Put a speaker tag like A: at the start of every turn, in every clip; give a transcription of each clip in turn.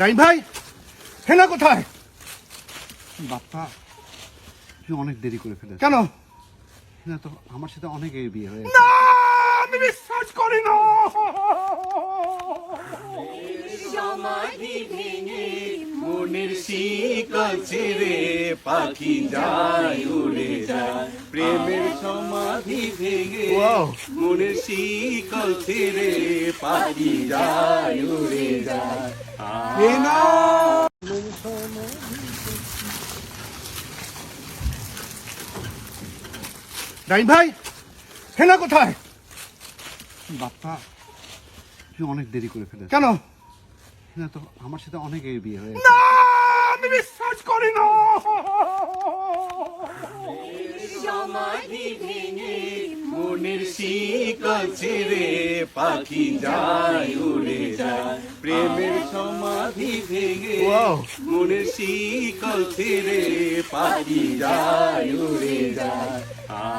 A: Rhyme ভাই হেনা কোথায়? বাপ্পা তুই অনেক দেরি করে ফেলে কেন? হেনা তো আমার সাথে অনেক বিয়ে হয়ে না আমি বিশ্বাস করি না।
B: সমাধি ভেঙে মনের শিকল ছেড়ে পাখি যায় উড়ে যায়। প্রেমের সমাধি ভেঙে. মনের শিকল ছেড়ে পাখি যায় উড়ে যায়।
A: রাইম ভাই হেনা কোথায়? বাপ্পা তুই অনেক দেরি করে ফেলে কেন? হেনা তো আমার সাথে অনেক আগে বিয়ে হয়ে না আমি বিশ্বাস করি না।
B: সমাধি ভেঙে মনের শিকল ছেড়ে পাখি যায় উড়ে যায়। প্রেমের সমাধি ভেঙে. মনের শিকল ছেড়ে পাখি যায় উড়ে যায়।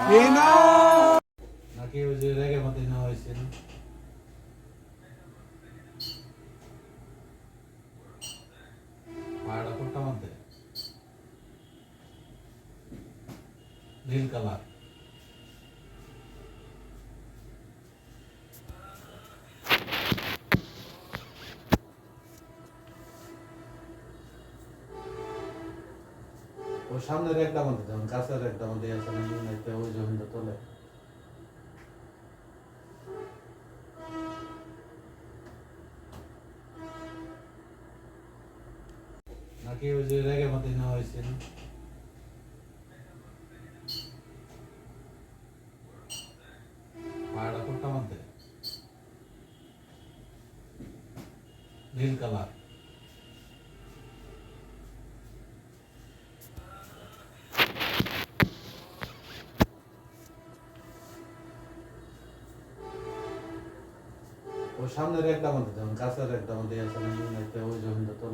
A: হেনা
C: নাকি ওই যে রেগে মতো নেওয়া হয়েছে ভাড়া নীল কালার। ও সামনের একটা মধ্যে, যেমন কাছের একটা মধ্যে আছে, ওই জমিটা তোলে। নাকি ওই যে রেগে মতো নেওয়া হয়েছে নীল কালার ও সামনের একটা মধ্যে যেমন কাছের একটা মধ্যে আছে নাকি ওই জমিটা তোলে